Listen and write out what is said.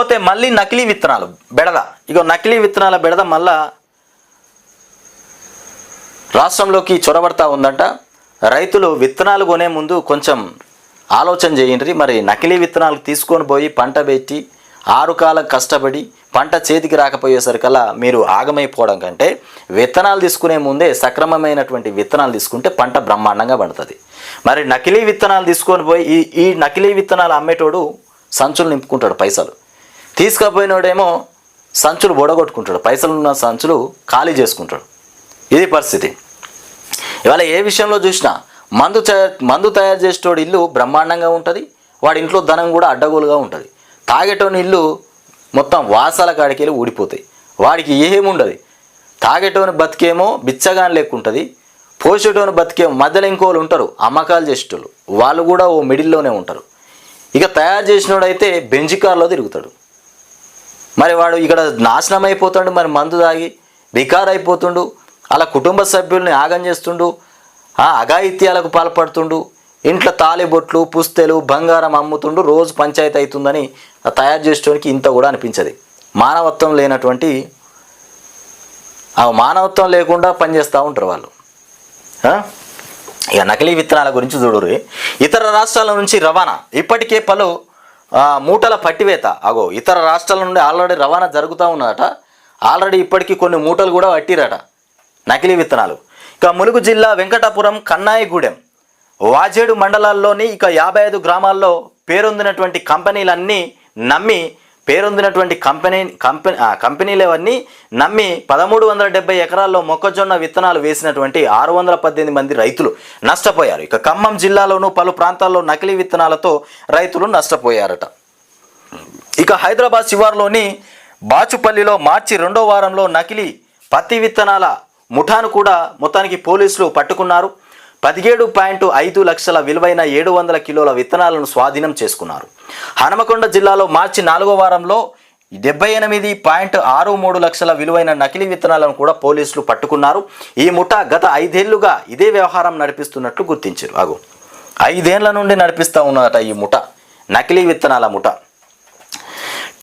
పోతే మళ్ళీ నకిలీ విత్తనాలు బెడద. ఇక నకిలీ విత్తనాల బెడద మళ్ళా రాష్ట్రంలోకి చొరబడతా ఉందంట. రైతులు విత్తనాలు కొనే ముందు కొంచెం ఆలోచన చేయండి. మరి నకిలీ విత్తనాలు తీసుకొని పోయి పంట పెట్టి ఆరు కాలం కష్టపడి పంట చేతికి రాకపోయేసరికల్లా మీరు ఆగమైపోవడం కంటే విత్తనాలు తీసుకునే ముందే సక్రమమైనటువంటి విత్తనాలు తీసుకుంటే పంట బ్రహ్మాండంగా పండుతుంది. మరి నకిలీ విత్తనాలు తీసుకొని పోయి ఈ ఈ నకిలీ విత్తనాలు అమ్మేటోడు సంచులు నింపుకుంటాడు పైసలు. తీసుకపోయినోడేమో సంచులు బొడగొట్టుకుంటాడు. పైసలు ఉన్న సంచులు ఖాళీ చేసుకుంటాడు. ఇది పరిస్థితి. ఇవాళ ఏ విషయంలో చూసినా మందు మందు తయారు చేసేటోడు ఇల్లు బ్రహ్మాండంగా ఉంటుంది. వాడి ఇంట్లో ధనం కూడా అడ్డగోలుగా ఉంటుంది. తాగేటోని ఇల్లు మొత్తం వాసాల కాడికి వెళ్ళి ఊడిపోతాయి. వాడికి ఏముండదు. తాగేటోని బతికేమో బిచ్చగాని లెక్కుంటుంది పోసేటోని బతికేమో మధ్యలో ఇంకోళ్ళు ఉంటారు. అమ్మకాలు చేసేటోళ్ళు. వాళ్ళు కూడా ఓ మిడిల్లోనే ఉంటారు. ఇక తయారు చేసినోడైతే బెంజికార్లో తిరుగుతాడు. మరి వాడు ఇక్కడ నాశనం అయిపోతుండు మరి మందు తాగి బికార్ అయిపోతుండు అలా కుటుంబ సభ్యుల్ని ఆగం చేస్తుండు ఆ అఘాయిత్యాలకు పాల్పడుతుండు ఇంట్లో తాలిబొట్లు పుస్తెలు బంగారం అమ్ముతుండు రోజు పంచాయతీ అవుతుందని తయారు చేసేటోనికి ఇంత కూడా అనిపించదు. మానవత్వం లేనటువంటి ఆ మానవత్వం లేకుండా పనిచేస్తూ ఉంటారు వాళ్ళు. ఇక నకిలీ విత్తనాల గురించి చూడరు ఇతర రాష్ట్రాల నుంచి రవాణా. ఇప్పటికే పలు మూటల పట్టివేత. అగో ఇతర రాష్ట్రాల నుండి ఆల్రెడీ రవాణా జరుగుతూ ఉన్నదట. ఆల్రెడీ ఇప్పటికీ కొన్ని మూటలు కూడా పట్టిరట. నకిలీ విత్తనాలు. ఇక ములుగు జిల్లా వెంకటాపురం కన్నాయిగూడెం. వాజేడు మండలాల్లోని ఇక యాభై ఐదు గ్రామాల్లో పేరొందినటువంటి కంపెనీలన్నీ నమ్మి పేరొందినటువంటి కంపెనీ కంపెనీ కంపెనీలు అవన్నీ నమ్మి పదమూడు వందల డెబ్బై ఎకరాల్లో మొక్కజొన్న విత్తనాలు వేసినటువంటి ఆరు వందల పద్దెనిమిది మంది రైతులు నష్టపోయారు. ఇక ఖమ్మం జిల్లాలోనూ పలు ప్రాంతాల్లో నకిలీ విత్తనాలతో రైతులు నష్టపోయారట. ఇక హైదరాబాద్ శివార్లోని బాచుపల్లిలో మార్చి రెండో వారంలో నకిలీ పత్తి విత్తనాల ముఠాను కూడా మొత్తానికి పోలీసులు పట్టుకున్నారు. పదిహేడు పాయింట్ ఐదు లక్షల విలువైన ఏడు వందల కిలోల విత్తనాలను స్వాధీనం చేసుకున్నారు. హనుమకొండ జిల్లాలో మార్చి నాలుగో వారంలో డెబ్బై ఎనిమిది పాయింట్ ఆరు మూడు లక్షల విలువైన నకిలీ విత్తనాలను కూడా పోలీసులు పట్టుకున్నారు. ఈ ముఠా గత ఐదేళ్ళుగా ఇదే వ్యవహారం నడిపిస్తున్నట్లు గుర్తించారు. అగు ఐదేళ్ళ నుండి నడిపిస్తూ ఉన్నదట ఈ ముఠ. నకిలీ విత్తనాల ముఠ.